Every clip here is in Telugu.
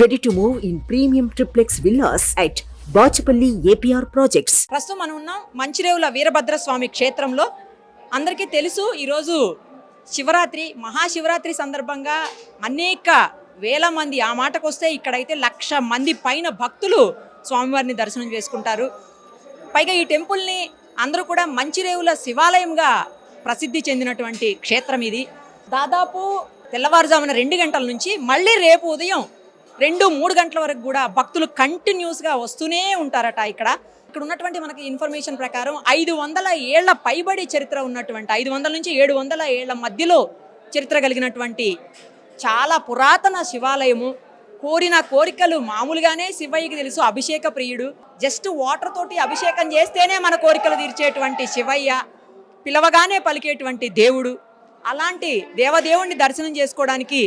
Ready to move in premium triplex villas at Bachupally APR projects ప్రస్తుతం మనం ఉన్నాం మంచిరేవుల వీరభద్రస్వామి క్షేత్రంలో. అందరికీ తెలుసు ఈరోజు శివరాత్రి మహాశివరాత్రి సందర్భంగా అనేక వేల మంది ఆ మాటకు వస్తే ఇక్కడైతే లక్ష మంది పైన భక్తులు స్వామివారిని దర్శనం చేసుకుంటారు. పైగా ఈ టెంపుల్ని అందరూ కూడా మంచిరేవుల శివాలయంగా ప్రసిద్ధి చెందినటువంటి క్షేత్రం ఇది. దాదాపు తెల్లవారుజామున రెండు గంటల నుంచి మళ్ళీ రేపు ఉదయం రెండు మూడు గంటల వరకు కూడా భక్తులు కంటిన్యూస్గా వస్తూనే ఉంటారట ఇక్కడ. ఇక్కడ ఉన్నటువంటి మనకి ఇన్ఫర్మేషన్ ప్రకారం ఐదు వందల ఏళ్ళ పైబడి చరిత్ర ఉన్నటువంటి ఐదు వందల నుంచి ఏడు వందల ఏళ్ళ మధ్యలో చరిత్ర కలిగినటువంటి చాలా పురాతన శివాలయము. కోరిన కోరికలు మామూలుగానే శివయ్యకి తెలుసు అభిషేక ప్రియుడు. జస్ట్ వాటర్ తోటి అభిషేకం చేస్తేనే మన కోరికలు తీర్చేటువంటి శివయ్య పిలవగానే పలికేటువంటి దేవుడు. అలాంటి దేవదేవుణ్ణి దర్శనం చేసుకోవడానికి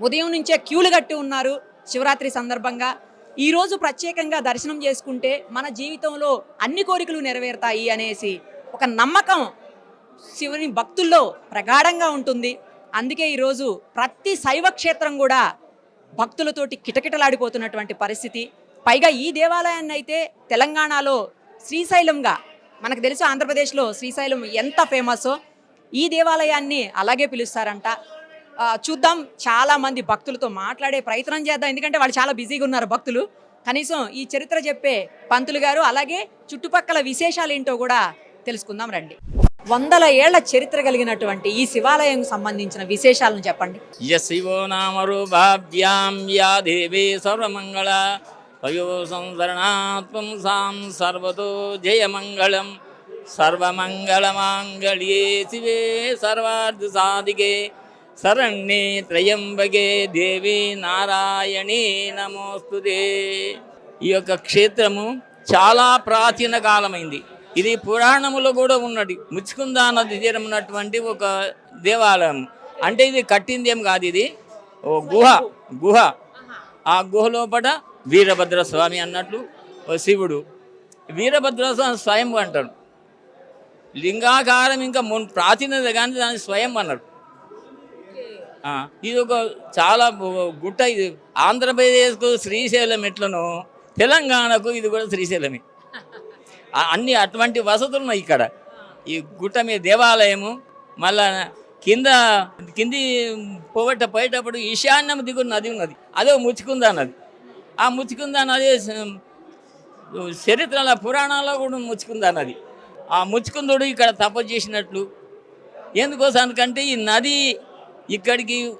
ఉదయం నుంచే క్యూలు కట్టి ఉన్నారు శివరాత్రి సందర్భంగా. ఈరోజు ప్రత్యేకంగా దర్శనం చేసుకుంటే మన జీవితంలో అన్ని కోరికలు నెరవేరుతాయి అనేసి ఒక నమ్మకం శివుని భక్తుల్లో ప్రగాఢంగా ఉంటుంది. అందుకే ఈరోజు ప్రతి శైవ క్షేత్రం కూడా భక్తులతోటి కిటకిటలాడిపోతున్నటువంటి పరిస్థితి. పైగా ఈ దేవాలయాన్ని అయితే తెలంగాణలో శ్రీశైలంగా మనకు తెలుసు ఆంధ్రప్రదేశ్లో శ్రీశైలం ఎంత ఫేమసో ఈ దేవాలయాన్ని అలాగే పిలుస్తారంట. చూద్దాం. చాలా మంది భక్తులతో మాట్లాడే ప్రయత్నం చేద్దాం. ఎందుకంటే వాళ్ళు చాలా బిజీగా ఉన్నారు భక్తులు. కనీసం ఈ చరిత్ర చెప్పే పంతులు గారు అలాగే చుట్టుపక్కల విశేషాలు ఏంటో కూడా తెలుసుకుందాం రండి. వందల ఏళ్ళ చరిత్ర కలిగినటువంటి ఈ శివాలయం సంబంధించిన విశేషాలను చెప్పండి. యశివో నామరూపాభ్యాం యా దేవీ సర్వమంగళ. వయో సంసరణాత్మం సాం సర్వతో జయమంగళం. సర్వమంగళమాంగళ్యే శివే సర్వార్థ సాధికే. శరణ్యే త్రయంబగే దేవి నారాయణీ నమోస్తుదే ఈ యొక్క క్షేత్రము చాలా ప్రాచీన కాలమైంది. ఇది పురాణములో కూడా ఉన్నది. ముచ్చుకుందా నది తీరమున్నటువంటి ఒక దేవాలయం. అంటే ఇది కట్టింది ఏం కాదు ఇది? ఓ గుహ గుహ. ఆ గుహ లోపల వీరభద్ర స్వామి అన్నట్లు ఓ శివుడు. వీరభద్ర స్వామి స్వయం అంటాడు లింగాకారం ఇంకా ప్రాచీనత కానీ దాన్ని స్వయం అన్నాడు ఇది ఒక చాలా గుట్ట ఇది. ఆంధ్రప్రదేశ్కు శ్రీశైలం ఎట్లను తెలంగాణకు ఇది కూడా శ్రీశైలమే. అన్ని అటువంటి వసతులు ఉన్నాయి ఇక్కడ. ఈ గుట్ట మీద దేవాలయము మళ్ళా కింద కింది పోగొట్ట పోయేటప్పుడు ఈశాన్యం దిగుడు నది ఉన్నది. అదే ముచ్చుకుందా నది. ఆ ముచ్చుకుందా నది స- చరిత్రల పురాణాల్లో కూడా ముచ్చుకుందా నది. ఆ ముచ్చుకుందుడు ఇక్కడ తపస్సు చేసినట్లు. ఎందుకోసానికంటే ఈ నది ఇక్కడికి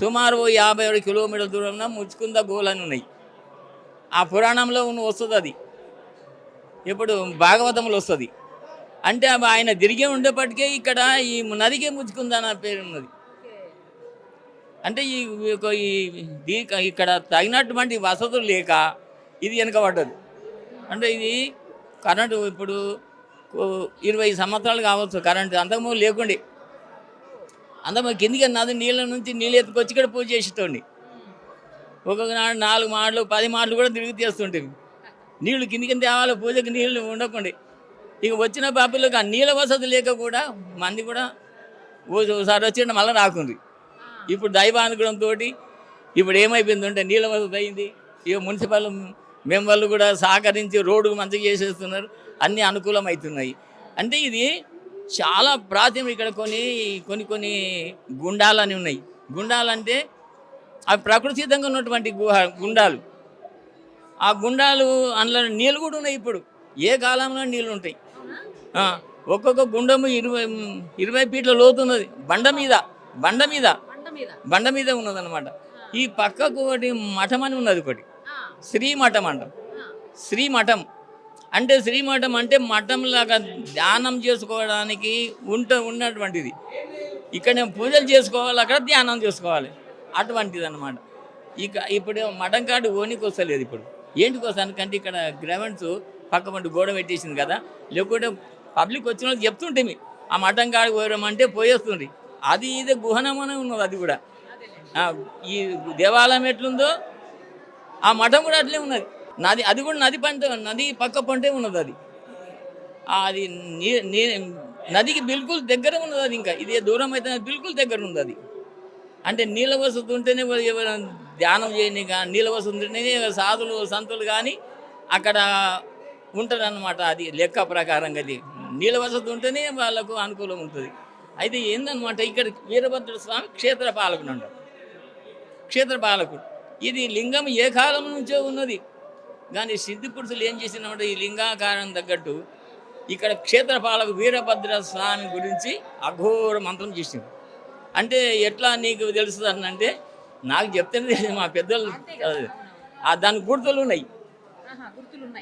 సుమారు యాభై ఏడు కిలోమీటర్ల దూరంలో ముచ్చుకుంద గోలని ఉన్నాయి. ఆ పురాణంలో ఉన్న వస్తుంది అది. ఇప్పుడు భాగవతంలో వస్తుంది. అంటే ఆయన తిరిగి ఉండేప్పటికే ఇక్కడ ఈ నదికే ముచ్చుకుంద అన్న పేరు ఉన్నది. అంటే ఈ ఈ ఇక్కడ తగినటువంటి వసతులు లేక ఇది వెనకబడ్డది. అంటే ఇది కరెంటు ఇప్పుడు ఇరవై సంవత్సరాలు కావచ్చు కరెంటు అంతకుముందు లేకుండే. అంతకు కిందికి నది నీళ్ళ నుంచి నీళ్ళు ఎత్తుకొచ్చి ఇక్కడ పూజ చేసేటోండి ఒక్కొక్క నాడు నాలుగు మాటలు పది మాటలు కూడా తిరిగి తీస్తుంటేవి నీళ్ళు కిందికి తేవాలి పూజకి నీళ్ళు ఉండకుండే. ఇక వచ్చిన పాపలకు ఆ నీళ్ళ వసతి లేక కూడా మంది కూడా ఓసారి వచ్చిన మళ్ళీ రాకుంది. ఇప్పుడు దైవానుగ్రహంతో ఇప్పుడు ఏమైపోయిందంటే నీళ్ళ వసతి అయింది. ఇక మున్సిపల్ మెంబర్లు కూడా సహకరించి రోడ్డు మంచిగా చేసేస్తున్నారు. అన్నీ అనుకూలం అవుతున్నాయి అంటే ఇది చాలా ప్రాచీనం ఇక్కడ కొన్ని కొన్ని కొన్ని గుండాలని ఉన్నాయి. గుండాలంటే అవి ప్రకృతి సిద్ధంగా ఉన్నటువంటి గుహ గుండాలు. ఆ గుండాలు అందులో నీళ్ళు కూడా ఉన్నాయి ఇప్పుడు. ఏ కాలంలో నీళ్ళు ఉంటాయి? ఒక్కొక్క గుండము ఇరవై ఇరవై ఫీట్ల లోతున్నది బండ మీద బండ మీద. బండ మీద. ఉన్నదన్నమాట. ఈ పక్కకు ఒకటి మఠం అని ఉన్నది ఒకటి. శ్రీ మఠం అంటాం. శ్రీ మఠం. అంటే శ్రీ మఠం అంటే మఠంలాగా ధ్యానం చేసుకోవడానికి ఉంట ఉన్నటువంటిది. ఇక్కడ నేను పూజలు చేసుకోవాలి అక్కడ ధ్యానం చేసుకోవాలి. అటువంటిది అనమాట ఇక ఇప్పుడు మఠం కాడు ఓనికి వస్తలేదు ఇప్పుడు. ఏంటికి వస్తానికంటే ఇక్కడ గ్రవెంట్స్ పక్క పంట గోడ పెట్టేసింది కదా. లేకుంటే పబ్లిక్ వచ్చిన వాళ్ళు చెప్తుంటే ఆ మఠం కాడికి పోయడమంటే పోయేస్తుంది. అది ఇది గుహనమనే ఉన్నది అది కూడా. ఈ దేవాలయం ఎట్లుందో ఆ మఠం కూడా అట్లే ఉన్నది. నది అది కూడా నది పంట నది పక్క పంటే ఉన్నది అది. అది నీ నదికి బిల్కుల్ దగ్గర ఉన్నది అది ఇంకా. ఇది దూరం అయితే బిల్కుల్ దగ్గర ఉంది అది. అంటే నీళ్ళ వసతి ఉంటేనే ఎవరు- ధ్యానం చేయని కానీ నీళ్ళ వస్తుందని సాధులు సంతులు కానీ అక్కడ ఉంటారన్నమాట అది లెక్క ప్రకారంగా అది. నీళ్ళ వసతి ఉంటేనే వాళ్ళకు అనుకూలం ఉంటుంది. అయితే ఏందనమాట ఇక్కడ వీరభద్ర స్వామి క్షేత్ర పాలకుడు అంటారు. క్షేత్ర పాలకుడు ఇది లింగం ఏ కాలం నుంచో ఉన్నది. కానీ సిద్ధి పురుషులు ఏం చేసినామంటే ఈ లింగాకారం తగ్గట్టు ఇక్కడ క్షేత్రపాలకు వీరభద్ర స్వామి గురించి అఘోర మంత్రం చేసింది. అంటే ఎట్లా నీకు తెలుస్తుంది అంటే నాకు చెప్తేనే మా పెద్దలు ఆ దాని గుర్తులు ఉన్నాయి.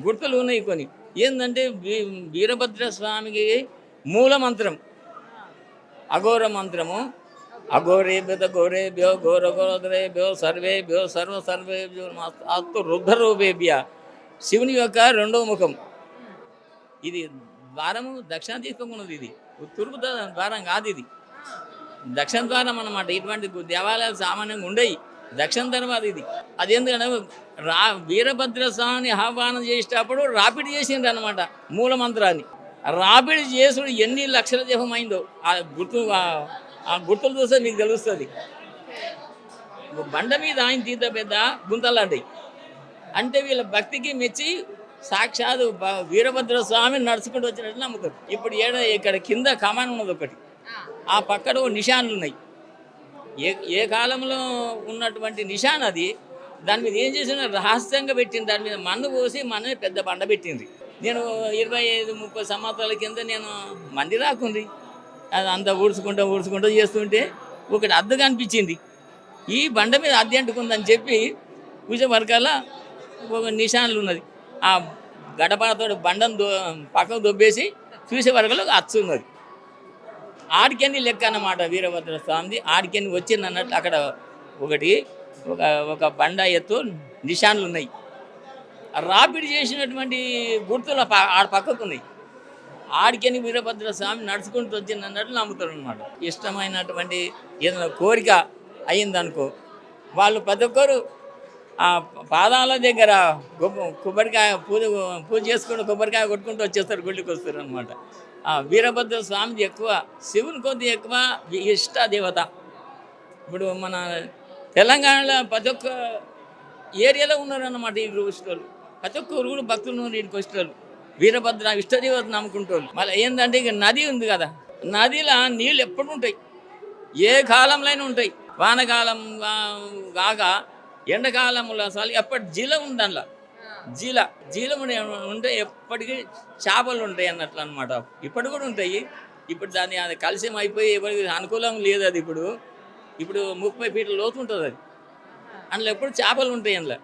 గుర్తులు ఉన్నాయి. కొన్ని. ఏంటంటే వీరభద్ర స్వామికి మూల మంత్రం. అఘోర మంత్రము. అఘోరేభ్యత ఘోరేభ్యో ఘోర ఘోరేభ్యో సర్వేభ్యో సర్వ సర్వేభ్యో అస్తు రుద్రరూపేభ్య శివుని యొక్క రెండవ ముఖం. ఇది ద్వారము దక్షిణ తీసుకోకుండా ఇది. తూర్పు ద్వారం కాదు ఇది. దక్షిణ ద్వారం అన్నమాట. ఇటువంటి దేవాలయాలు సామాన్యంగా ఉండేవి దక్షిణ తర్వాత ఇది. అది ఎందుకంటే రా వీరభద్ర స్వామిని ఆహ్వానం చేసేటప్పుడు రాపిడి చేసిండ్రు అనమాట మూల మంత్రాన్ని రాపిడి చేసుడు ఎన్ని లక్షల దేహం అయిందో ఆ గుర్తు ఆ- ఆ గుర్తులు చూస్తే మీకు తెలుస్తుంది. బండ మీద ఆయన తీత పెద్ద గుంతలాంటివి అంటే వీళ్ళ భక్తికి మెచ్చి సాక్షాత్ వీరభద్ర స్వామి నడుచుకుంటూ వచ్చినట్టు నమ్ముతారు ఇప్పుడు ఏడ ఇక్కడ కింద కమాన్ ఉన్నది ఒకటి. ఆ. పక్కన నిషాన్లు ఉన్నాయి. ఏ ఏ కాలంలో ఉన్నటువంటి నిషాన్ అది దాని మీద ఏం చేసిన రహస్యంగా పెట్టింది దాని మీద మన్ను పోసి మన్ను పెద్ద బండ పెట్టింది. నేను ఇరవై ఐదు ముప్పై సంవత్సరాల కింద నేను మంది రాకుంది. అది అంతా ఊడ్చుకుంటా ఊడ్చుకుంటా చేస్తుంటే ఒకటి అద్దె కనిపించింది ఈ బండ మీద అద్దె అంటుకుందని చెప్పి విజయవర్గాల ఒక నిషాన్లు ఉన్నది. ఆ గడపతో బండను దో పక్కకు దొబ్బేసి చూసే వరకు అచ్చున్నది ఆడికెన్ని లెక్క అన్నమాట వీరభద్ర స్వామిది. ఆడికెన్ని వచ్చింది అన్నట్లు అక్కడ ఒకటి ఒక ఒక బండ ఎత్తు నిషాన్లు ఉన్నాయి. ఆ రాపిడి చేసినటువంటి గుర్తులు ఆడ పక్కకు ఉన్నాయి ఆడికెని వీరభద్ర స్వామి నడుచుకుంటూ వచ్చింది అన్నట్లు నమ్ముతారు అనమాట ఇష్టమైనటువంటి ఏదైనా కోరిక అయిందనుకో వాళ్ళు ప్రతి ఒక్కరు ఆ పాదాల దగ్గర కొబ్బరికాయ పూజ పూజ చేసుకుంటూ కొబ్బరికాయ కొట్టుకుంటూ వచ్చేస్తారు గుళ్ళకి వస్తారు అనమాట ఆ వీరభద్ర స్వామిది ఎక్కువ శివుని కొద్ది ఎక్కువ ఇష్ట దేవత. ఇప్పుడు మన తెలంగాణలో ప్రతి ఒక్క ఏరియాలో ఉన్నారన్నమాట ఈ వచ్చేటోళ్ళు ప్రతి ఒక్క ఊరు కూడా భక్తులు ఉన్నారు వీడికి వచ్చేటోళ్ళు వీరభద్ర ఇష్టదేవత నమ్ముకుంటారు మళ్ళీ ఏంటంటే ఇక నది ఉంది కదా నదిలో నీళ్ళు ఎప్పుడు ఉంటాయి. ఏ కాలంలో అయినా ఉంటాయి. వానకాలం కాక ఎండాకాలంలో అసలు ఎప్పటి జీల ఉంది అందులో? జీల జీల ఉంటే ఎప్పటికీ చేపలు ఉంటాయి అన్నట్లు అనమాట ఇప్పటి కూడా ఉంటాయి. ఇప్పుడు దాన్ని అది కలిసి అయిపోయి ఎవరికి అనుకూలం లేదు అది ఇప్పుడు. ఇప్పుడు ముప్పై ఫీట్ల లోతు ఉంటుంది అది. అందులో ఎప్పుడు చేపలు ఉంటాయి అందులో.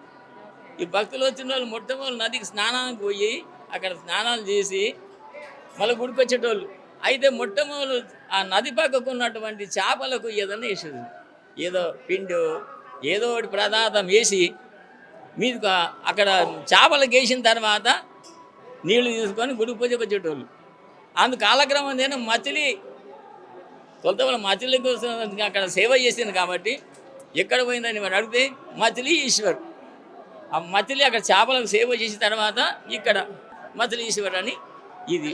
ఈ భక్తులు వచ్చిన వాళ్ళు మొట్టమొదటి నదికి స్నానానికి పోయి అక్కడ స్నానాలు చేసి మళ్ళీ గుడికి వచ్చేటోళ్ళు అయితే మొట్టమొదలు ఆ నది పక్కకు ఉన్నటువంటి చేపలకు ఏదైనా వేసేది. ఏదో పిండి ఏదో ఒకటి ప్రదార్థం వేసి మీకు అక్కడ చేపలకు వేసిన తర్వాత నీళ్ళు తీసుకొని గుడి పూజకు వచ్చేటోళ్ళు అందు కాలక్రమం నేను మచిలి తొలత వాళ్ళ మచిలి కోసం అక్కడ సేవ చేసింది కాబట్టి ఎక్కడ పోయిందని వాడు అడిగితే మచిలి ఈశ్వర్. ఆ మచిలి అక్కడ చేపలకు సేవ చేసిన తర్వాత ఇక్కడ మచిలి ఈశ్వర్ అని ఇది.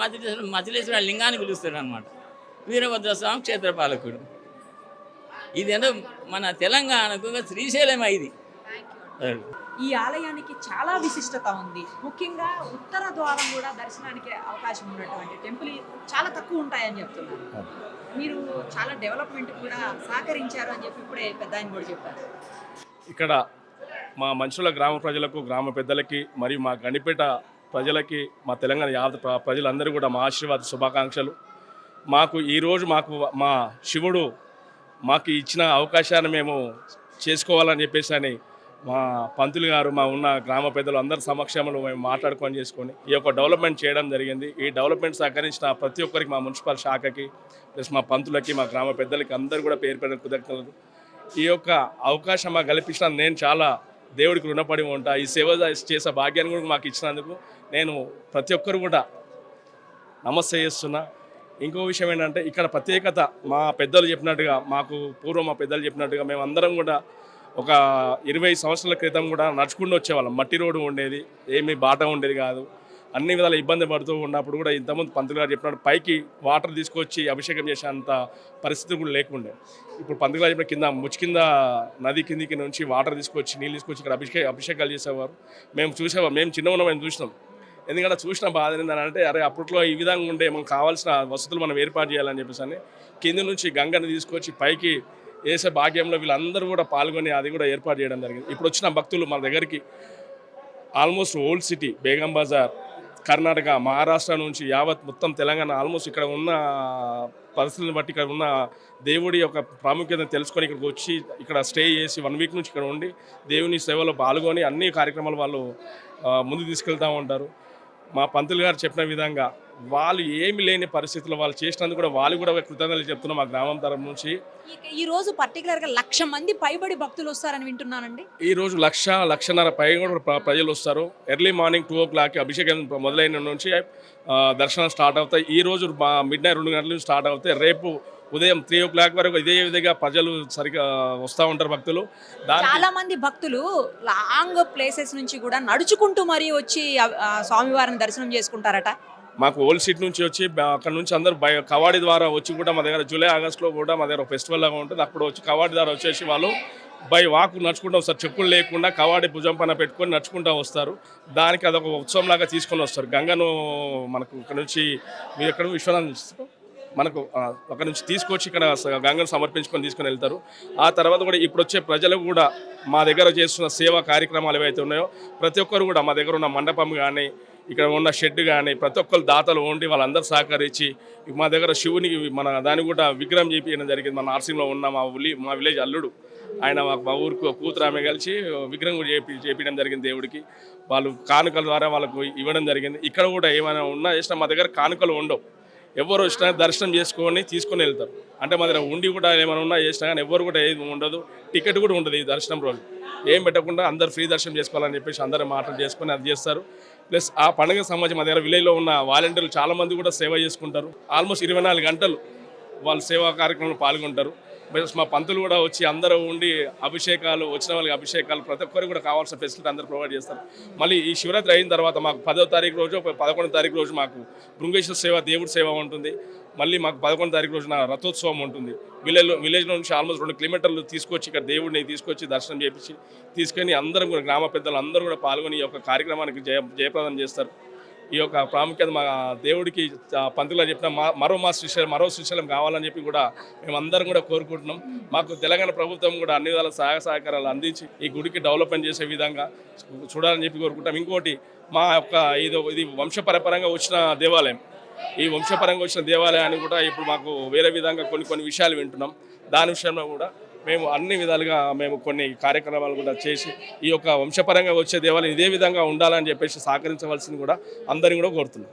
మచిలీశ్వర మచిలీశ్వర లింగాన్ని పిలుస్తారు అనమాట వీరభద్ర స్వామి క్షేత్రపాలకుడు. ఇది ఏంటో మన తెలంగాణకు శ్రీశైలం ఇది. ఈ ఆలయానికి చాలా విశిష్టత ఉంది. ముఖ్యంగా ఉత్తర ద్వారం కూడా దర్శనానికి అవకాశం ఉన్నటువంటి టెంపుల్ చాలా తక్కువ ఉంటాయని చెప్తున్నారు. మీరు చాలా డెవలప్మెంట్ కూడా సహకరించారు అని చెప్పి ఇప్పుడే పెద్ద ఆయన కూడా చెప్పారు. ఇక్కడ మా మనుషుల గ్రామ ప్రజలకు గ్రామ పెద్దలకి మరియు మా గణిపేట ప్రజలకి మా తెలంగాణ యావత్ ప్ర- ప్రజలందరూ కూడా మా ఆశీర్వాద శుభాకాంక్షలు. మాకు ఈరోజు మాకు మా శివుడు మాకు ఇచ్చిన అవకాశాన్ని మేము చేసుకోవాలని చెప్పేసి అని మా పంతులు గారు మా ఉన్న గ్రామ పెద్దలు అందరి సమక్షంలో మేము మాట్లాడుకొని చేసుకొని ఈ యొక్క డెవలప్మెంట్ చేయడం జరిగింది. ఈ డెవలప్మెంట్ సహకరించిన ప్రతి ఒక్కరికి మా మున్సిపల్ శాఖకి ప్లస్ మా పంతులకి మా గ్రామ పెద్దలకి అందరూ కూడా పేరు పేరు కృతజ్ఞతలు. ఈ యొక్క అవకాశం మాకు కల్పించిన నేను చాలా దేవుడికి రుణపడి ఉంటా. ఈ సేవ చేసే భాగ్యాన్ని కూడా మాకు ఇచ్చినందుకు నేను ప్రతి ఒక్కరు కూడా నమస్తే చేస్తున్నా ఇంకో విషయం ఏంటంటే ఇక్కడ ప్రత్యేకత మా పెద్దలు చెప్పినట్టుగా మాకు పూర్వం మా పెద్దలు చెప్పినట్టుగా మేము అందరం కూడా ఒక ఇరవై సంవత్సరాల క్రితం కూడా నడుచుకుంటూ వచ్చేవాళ్ళం. మట్టి రోడ్డు ఉండేది ఏమీ బాట ఉండేది కాదు. అన్ని విధాల ఇబ్బంది పడుతూ ఉన్నప్పుడు కూడా ఇంతకుముందు పంతులు గారు చెప్పినట్టు పైకి వాటర్ తీసుకొచ్చి అభిషేకం చేసేంత పరిస్థితి కూడా లేకుండే. ఇప్పుడు పంతులు గారు చెప్పిన కింద ముచ్చి కింద నది కిందికి నుంచి వాటర్ తీసుకొచ్చి నీళ్ళు తీసుకొచ్చి ఇక్కడ అభిషేక అభిషేకాలు చేసేవారు. మేము చూసేవారు మేము చిన్న ఉన్నాం మేము చూసినాం. ఎందుకంటే చూసిన బాధ ఏందని అంటే అరే అప్పట్లో ఈ విధంగా ఉండే మనకు కావాల్సిన వసతులు మనం ఏర్పాటు చేయాలని చెప్పేసి అని కింద నుంచి గంగని తీసుకొచ్చి పైకి వేసే భాగ్యంలో వీళ్ళందరూ కూడా పాల్గొని అది కూడా ఏర్పాటు చేయడం జరిగింది. ఇప్పుడు వచ్చిన భక్తులు మన దగ్గరికి almost old city Begum Bazar Karnataka Maharashtra నుంచి యావత్ మొత్తం తెలంగాణ ఆల్మోస్ట్ ఇక్కడ ఉన్న పరిస్థితులను బట్టి ఇక్కడ ఉన్న దేవుడి యొక్క ప్రాముఖ్యతను తెలుసుకొని ఇక్కడికి వచ్చి ఇక్కడ స్టే చేసి వన్ వీక్ నుంచి ఇక్కడ ఉండి దేవుని సేవలో పాల్గొని అన్ని కార్యక్రమాలు వాళ్ళు ముందు తీసుకెళ్తూ ఉంటారు. మా పంతులు గారు చెప్పిన విధంగా వాళ్ళు ఏమి లేని పరిస్థితుల్లో వాళ్ళు చేసినందుకు కూడా వాళ్ళు కూడా కృతజ్ఞతలు చెప్తున్నాం మా గ్రామం తరపు నుంచి. ఈ- రోజు పర్టికులర్గా లక్ష మంది పైబడి భక్తులు వస్తారని వింటున్నానండి. ఈ రోజు లక్ష లక్షన్నర పైగా కూడా ప్ర- ప్రజలు వస్తారు. ఎర్లీ మార్నింగ్ టూ ఓ క్లాక్కి అభిషేకం మొదలైన నుంచి దర్శనం స్టార్ట్ అవుతాయి. ఈ రోజు మిడ్ నైట్ రెండు గంటల నుంచి స్టార్ట్ అవుతాయి. రేపు ఉదయం త్రీ ఓ క్లాక్ వరకు ఇదే విధంగా ప్రజలు సరిగా వస్తూ ఉంటారు భక్తులు. చాలా మంది భక్తులు లాంగ్ ప్లేసెస్ నుంచి కూడా నడుచుకుంటూ మరీ వచ్చి స్వామివారిని దర్శనం చేసుకుంటారట. మాకు ఓల్డ్ సిటీ నుంచి వచ్చి అక్కడ నుంచి అందరూ బయ కవాడి ద్వారా వచ్చి కూడా మా దగ్గర జూలై ఆగస్ట్లో కూడా మా దగ్గర ఫెస్టివల్ లాగా ఉంటుంది. అప్పుడు వచ్చి కవాడి ద్వారా వచ్చేసి వాళ్ళు బై వాక్ నడుచుకుంటూ వస్తారు. చెప్పులు లేకుండా కవాడి భుజం పైన పెట్టుకొని నడుచుకుంటూ వస్తారు. దానికి అదొక ఉత్సవం లాగా తీసుకొని వస్తారు. గంగను మనకు ఇక్కడ నుంచి మీరు ఎక్కడ విశ్వనాథ్ మనకు ఆ, అక్కడ నుంచి తీసుకొచ్చి ఇక్కడ గంగను సమర్పించుకొని తీసుకొని వెళ్తారు. ఆ తర్వాత కూడా ఇప్పుడు వచ్చే ప్రజలు కూడా మా దగ్గర చేస్తున్న సేవా కార్యక్రమాలు ఏవైతే ఉన్నాయో ప్రతి ఒక్కరు కూడా మా దగ్గర ఉన్న మండపం కానీ ఇక్కడ ఉన్న షెడ్ కానీ ప్రతి ఒక్కరు దాతలు ఉండి వాళ్ళందరూ సహకరించి మా దగ్గర శివునికి మన దాన్ని కూడా విగ్రహం చేపించడం జరిగింది. మన నార్సింగ్లో ఉన్న మా ఉలి మా విలేజ్ అల్లుడు ఆయన మా మా ఊరికి కూతురు ఆమె కలిసి విగ్రహం కూడా చేపి చేపించడం జరిగింది దేవుడికి. వాళ్ళు కానుకల ద్వారా వాళ్ళకు ఇవ్వడం జరిగింది. ఇక్కడ కూడా ఏమైనా ఉన్నా చేసినా మా దగ్గర కానుకలు ఉండవు. ఎవరు వచ్చినా దర్శనం చేసుకొని తీసుకొని వెళ్తారు. అంటే మా దగ్గర ఉండి కూడా ఏమైనా ఉన్నా చేసినా కానీ ఎవరు కూడా ఏది ఉండదు. టికెట్ కూడా ఉండదు ఈ దర్శనం రోజు. ఏం పెట్టకుండా అందరు ఫ్రీ దర్శనం చేసుకోవాలని చెప్పేసి అందరూ మాటలు చేసుకొని అది చేస్తారు. ప్లస్ ఆ పండుగ సంబంధించి మా దగ్గర విలేజ్లో ఉన్న వాలంటీర్లు చాలామంది కూడా సేవ చేసుకుంటారు. ఆల్మోస్ట్ ఇరవై నాలుగు గంటలు వాళ్ళు సేవా కార్యక్రమంలో పాల్గొంటారు. ప్లస్ మా పంతులు కూడా వచ్చి అందరూ ఉండి అభిషేకాలు వచ్చిన వాళ్ళకి అభిషేకాలు ప్రతి ఒక్కరికి కూడా కావాల్సిన ఫెసిలిటీ అందరూ ప్రొవైడ్ చేస్తారు. మళ్ళీ ఈ శివరాత్రి అయిన తర్వాత మాకు పదో తారీఖు రోజు పదకొండో తారీఖు రోజు మాకు భృంగేశ్వర సేవ దేవుడి సేవ ఉంటుంది. మళ్ళీ మాకు పదకొండు తారీఖు రోజున రథోత్సవం ఉంటుంది. విలేజ్లో విలేజ్ నుంచి ఆల్మోస్ట్ రెండు కిలోమీటర్లు తీసుకొచ్చి ఇక్కడ దేవుడిని తీసుకొచ్చి దర్శనం చేపించి తీసుకొని అందరం కూడా గ్రామ పెద్దలు అందరూ కూడా పాల్గొని ఈ యొక్క కార్యక్రమానికి జయ జయప్రదం చేస్తారు. ఈ యొక్క ప్రాముఖ్యత మా దేవుడికి పంతులు చెప్పిన మా మరో మా శ్రీశైలం మరో శ్రీశైలం కావాలని చెప్పి కూడా మేము అందరం కూడా కోరుకుంటున్నాం. మాకు తెలంగాణ ప్రభుత్వం కూడా అన్ని విధాల సహాయ సహకారాలు అందించి ఈ గుడికి డెవలప్మెంట్ చేసే విధంగా చూడాలని చెప్పి కోరుకుంటాం ఇంకోటి మా యొక్క ఇది ఇది వంశపరపరంగా వచ్చిన దేవాలయం. ఈ వంశపరంగా వచ్చిన దేవాలయాన్ని కూడా ఇప్పుడు మాకు వేరే విధంగా కొన్ని కొన్ని విషయాలు వింటున్నాం. దాని విషయంలో కూడా మేము అన్ని విధాలుగా మేము కొన్ని కార్యక్రమాలు కూడా చేసి ఈ యొక్క వంశపరంగా వచ్చే దేవాలయం ఇదే విధంగా ఉండాలని చెప్పేసి సహకరించవలసింది కూడా అందరిని కూడా కోరుతున్నాం.